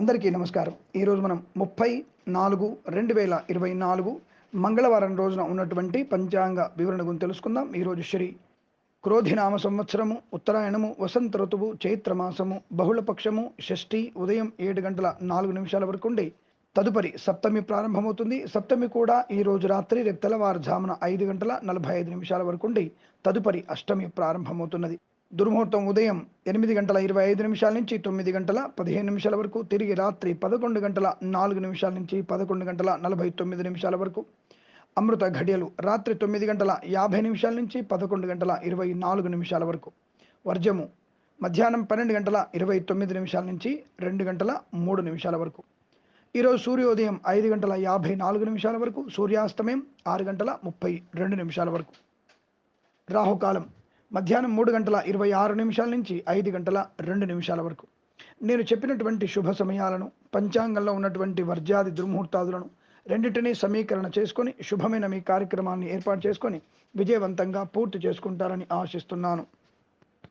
అందరికీ నమస్కారం. ఈరోజు మనం ముప్పై నాలుగు రెండు వేల ఇరవై నాలుగు మంగళవారం రోజున ఉన్నటువంటి పంచాంగ వివరణ గురించి తెలుసుకుందాం. ఈరోజు శ్రీ క్రోధినామ సంవత్సరము ఉత్తరాయణము వసంత ఋతువు చైత్రమాసము బహుళపక్షము షష్ఠి ఉదయం ఏడు గంటల నాలుగు నిమిషాల వరకు ఉండి తదుపరి సప్తమి ప్రారంభమవుతుంది. సప్తమి కూడా ఈ రోజు రాత్రి రేపు తెల్లవారుజామున ఐదు గంటల నలభై ఐదు నిమిషాల వరకు ఉండి తదుపరి అష్టమి ప్రారంభమవుతున్నది. దుర్ముహూర్తం ఉదయం ఎనిమిది గంటల ఇరవై ఐదు నిమిషాల నుంచి తొమ్మిది గంటల పదిహేను నిమిషాల వరకు తిరిగి రాత్రి పదకొండు గంటల నాలుగు నిమిషాల నుంచి పదకొండు గంటల నలభై తొమ్మిది నిమిషాల వరకు. అమృత ఘడియలు రాత్రి తొమ్మిది గంటల యాభై నిమిషాల నుంచి పదకొండు గంటల ఇరవై నాలుగు నిమిషాల వరకు. వర్జము మధ్యాహ్నం పన్నెండు గంటల ఇరవై తొమ్మిది నిమిషాల నుంచి రెండు గంటల మూడు నిమిషాల వరకు. ఈరోజు సూర్యోదయం ఐదు గంటల యాభై నాలుగు నిమిషాల వరకు సూర్యాస్తమయం ఆరు గంటల ముప్పై రెండు నిమిషాల వరకు. రాహుకాలం మధ్యాహ్నం మూడు గంటల ఇరవై ఆరు నిమిషాల నుంచి ఐదు గంటల రెండు నిమిషాల వరకు. నేను చెప్పినటువంటి శుభ సమయాలను పంచాంగంలో ఉన్నటువంటి వర్జాది దుర్ముహూర్తాదులను రెండింటినీ సమీకరణ చేసుకొని శుభమైన మీ కార్యక్రమాన్ని ఏర్పాటు చేసుకొని విజయవంతంగా పూర్తి చేసుకుంటారని ఆశిస్తున్నాను.